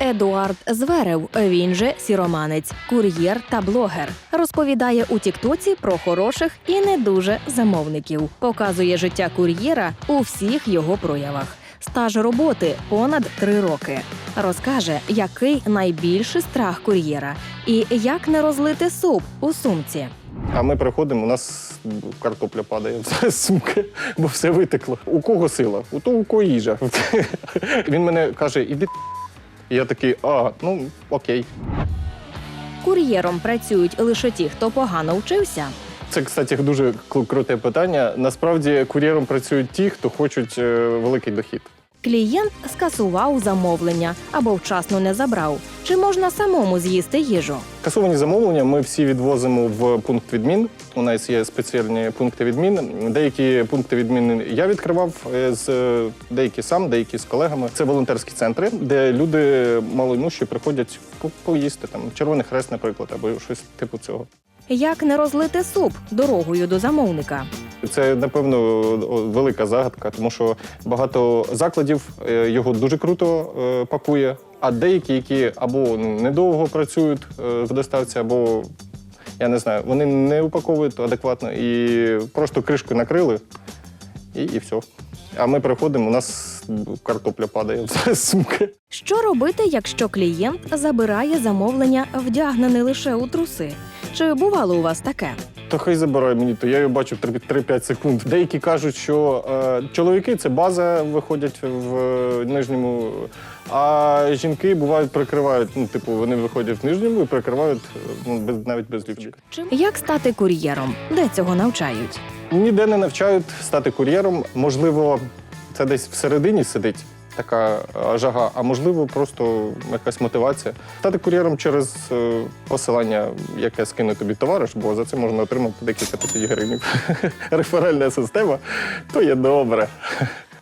Едуард Зверев, він же сіроманець, кур'єр та блогер, розповідає у Тіктоці про хороших і не дуже замовників. Показує життя кур'єра у всіх його проявах. Стаж роботи понад три роки. Розкаже, який найбільший страх кур'єра і як не розлити суп у сумці. А ми приходимо, у нас картопля падає з сумки, бо все витекло. У кого сила? У того, у кого їжа. Він мене каже, іди. І я такий, а, ну окей. Кур'єром працюють лише ті, хто погано вчився. Це, кстати, дуже кру- круте питання. Насправді кур'єром працюють ті, хто хочуть е, великий дохід. Клієнт скасував замовлення або вчасно не забрав. Чи можна самому з'їсти їжу? Касовані замовлення ми всі відвозимо в пункт відмін. У нас є спеціальні пункти відмін. Деякі пункти відмін я відкривав е, з е, деякі сам, деякі з колегами. Це волонтерські центри, де люди малоймущі приходять по- поїсти там Червоний Хрест, наприклад, або щось типу цього. Як не розлити суп дорогою до замовника? Це напевно велика загадка, тому що багато закладів е, його дуже круто е, пакує, а деякі, які або недовго працюють е, в доставці, або я не знаю, вони не упаковують адекватно і просто кришку накрили, і, і все. А ми приходимо, у нас картопля падає з сумки. Що робити, якщо клієнт забирає замовлення, вдягнене лише у труси? Чи бувало у вас таке? То хай забирає мені, то я його бачу 3-5 секунд. Деякі кажуть, що е, чоловіки це база, виходять в е, нижньому, а жінки бувають прикривають. Ну, типу, вони виходять в нижньому і прикривають е, ну, без, навіть без лівчика. Як стати кур'єром? Де цього навчають? Ніде не навчають стати кур'єром. Можливо, це десь всередині сидить. Така е, жага, а можливо, просто якась мотивація. Стати кур'єром через е, посилання, яке скине тобі товариш, бо за це можна отримати декілька тисяч гривень. Реферальна система, то є добре.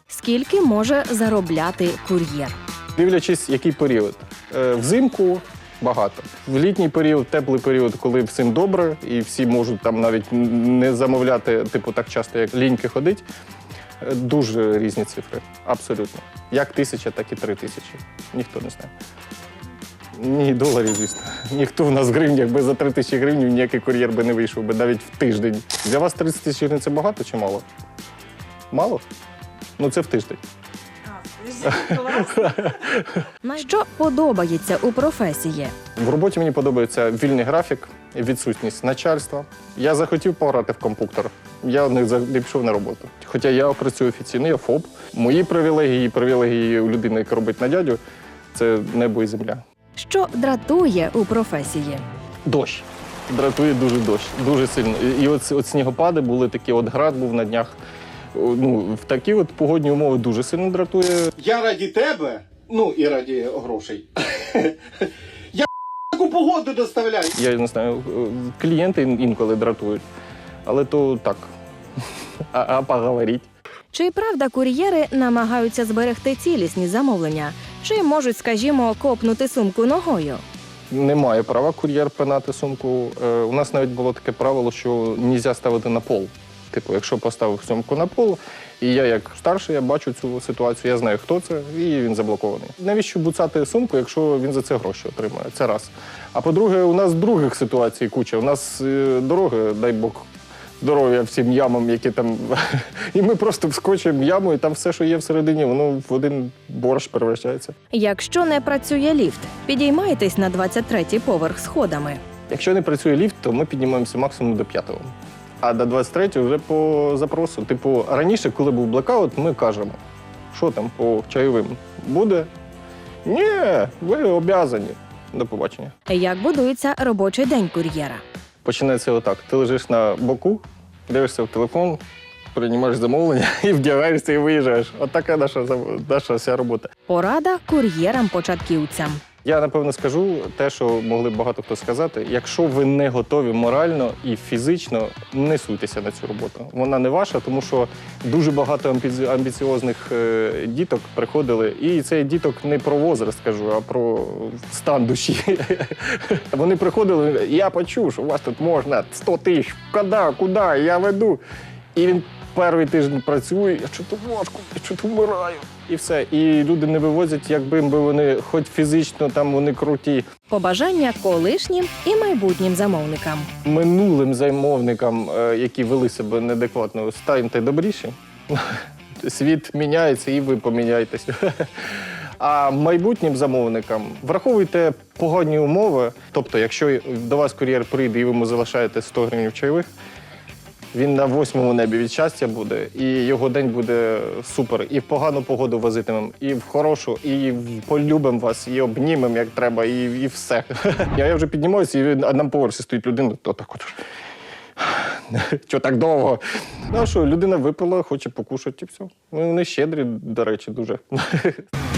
Скільки може заробляти кур'єр? Дивлячись, який період. Е, Взимку багато. В літній період, теплий період, коли всім добре, і всі можуть там навіть не замовляти, типу, так часто, як ліньки ходить. Е, Дуже різні цифри. Абсолютно. Як тисяча, так і три тисячі. Ніхто не знає. Ні, доларів, звісно. Ніхто в нас в гривнях би за три тисячі гривень ніякий кур'єр би не вийшов би навіть в тиждень. Для вас 30 тисяч гривень це багато чи мало? Мало? Ну це в тиждень. Що подобається у професії? В роботі мені подобається вільний графік, відсутність начальства. Я захотів пограти в компуктор. Я не пішов на роботу. Хоча я працюю офіційно, я ФОП. Мої привілегії, і привілегії у людини, яка робить на дядю, це небо і земля. Що дратує у професії? Дощ. Дратує дуже дощ, дуже сильно. І- І от, от снігопади були такі, от град був на днях. Ну, в такі от погодні умови дуже сильно дратує. Я раді тебе, ну і раді грошей. Я таку погоду доставляю. Я не знаю, е, клієнти інколи дратують. Але то так. А, а поговоріть. Чи правда кур'єри намагаються зберегти цілісні замовлення? Чи можуть, скажімо, копнути сумку ногою? Немає права кур'єр пинати сумку. Е, у нас навіть було таке правило, що не можна ставити на пол. Типу, якщо поставив сумку на пол, і я як старший, я бачу цю ситуацію, я знаю, хто це, і він заблокований. Навіщо буцати сумку, якщо він за це гроші отримує? Це раз. А по-друге, у нас других ситуацій куча. У нас е, дороги, дай Бог. Здоров'я всім ямам, які там. І ми просто вскочимо в яму, і там все, що є всередині, воно в один борщ перевращається. Якщо не працює ліфт, підіймаєтесь на 23-й поверх сходами. Якщо не працює ліфт, то ми піднімаємося максимум до п'ятого. А до 23-го вже по запросу. Типу, раніше, коли був блекаут, ми кажемо, що там по чайовим буде? Ні, ви обязані. До побачення. Як будується робочий день кур'єра? Починається отак: ти лежиш на боку, дивишся в телефон, приймаєш замовлення і вдягаєшся і виїжджаєш. Отака наша, наша вся робота. Порада кур'єрам-початківцям. Я напевно скажу те, що могли б багато хто сказати. Якщо ви не готові морально і фізично, не суйтеся на цю роботу. Вона не ваша, тому що дуже багато амбіці- амбіціозних е, діток приходили. І цей діток не про возраст скажу, а про стан душі. Вони приходили, я почув, що у вас тут можна 100 тисяч. Куди, куди? Я веду. І він перший тиждень працюю, я що-то важко, я що-то вмираю. І все. І люди не вивозять, якби вони хоч фізично там вони круті. Побажання колишнім і майбутнім замовникам. Минулим замовникам, е, які вели себе неадекватно, станьте добріші. Світ міняється і ви поміняєтесь. А майбутнім замовникам враховуйте погодні умови. Тобто, якщо до вас кур'єр прийде і ви йому залишаєте 100 гривень чайових, він на восьмому небі від щастя буде, і його день буде супер. І в погану погоду возитимем, і в хорошу, і полюбим вас, і обнімем, як треба, і, і все. Я, вже піднімаюся, і на одному поверсі стоїть людина, то так от. Що так довго? Ну а що, людина випила, хоче покушати і все. Вони щедрі, до речі, дуже.